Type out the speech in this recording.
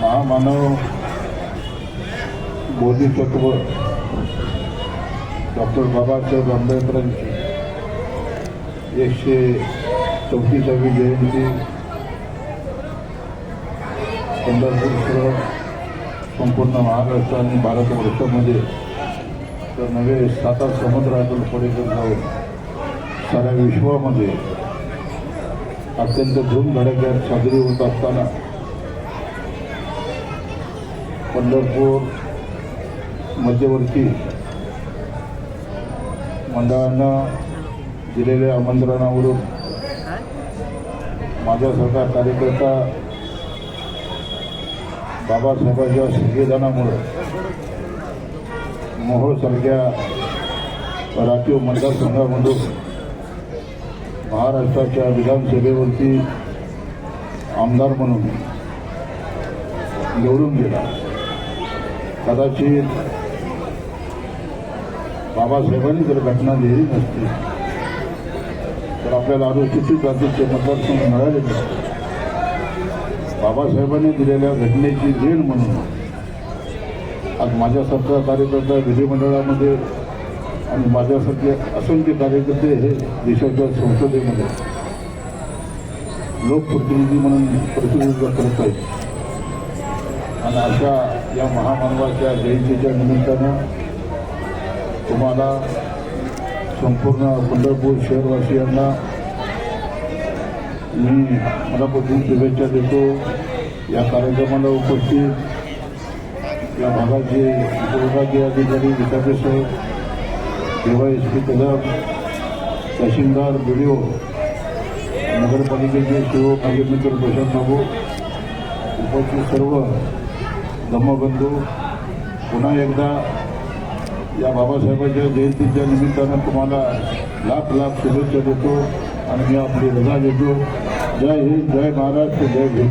महामानव बोधिसत्व डॉक्टर बाबासाहेब आंबेडकरांची एकशे चौतीसावी जयंती पंढरपूरसह संपूर्ण महाराष्ट्र आणि भारतवर्षामध्ये तर नव्हे सात समुद्रातून पलीकडे जाऊन साऱ्या विश्वामध्ये अत्यंत धूमधडक्यात साजरी होत असताना पंढरपूर मध्यवर्ती मंडळानं दिलेल्या आमंत्रणावरून माझ्यासारखा कार्यकर्ता बाबासाहेबांच्या संविधानामुळं मोहोळसारख्या राखीव मतदारसंघामधून महाराष्ट्राच्या विधानसभेवरती आमदार म्हणून निवडून गेला. कदाचित बाबासाहेबांनी जर घटना लिहिली नसती तर आपल्याला अनुसूचित जातीचे मतदारसंघ मिळाले नसते. बाबासाहेबांनी दिलेल्या घटनेची देण म्हणून आज माझ्यासारखा कार्यकर्ता विधिमंडळामध्ये आणि माझ्यासारखे असंख्य कार्यकर्ते हे देशाच्या संसदेमध्ये लोकप्रतिनिधी म्हणून प्रतिनिधित्व करत आहेत. आणि अशा या महामानवाच्या जयंतीच्या निमित्तानं तुम्हाला संपूर्ण पंढरपूर शहरवासियांना मी मनापासून शुभेच्छा देतो. या कार्यक्रमाला उपस्थित या भागाचे उपविभागीय अधिकारी विकास साहेब एस पी कदम तहसीलदार बी नगरपालिकेचे शिव माझे मित्र प्रशांत बाबू उपस्थित सर्व धम्मबंधू पुन्हा एकदा या बाबासाहेबांच्या जयंतीच्या निमित्तानं तुम्हाला लाख लाख शुभेच्छा देतो आणि मी आपली रजा घेतो. जय हिंद जय महाराष्ट्र जय भीम.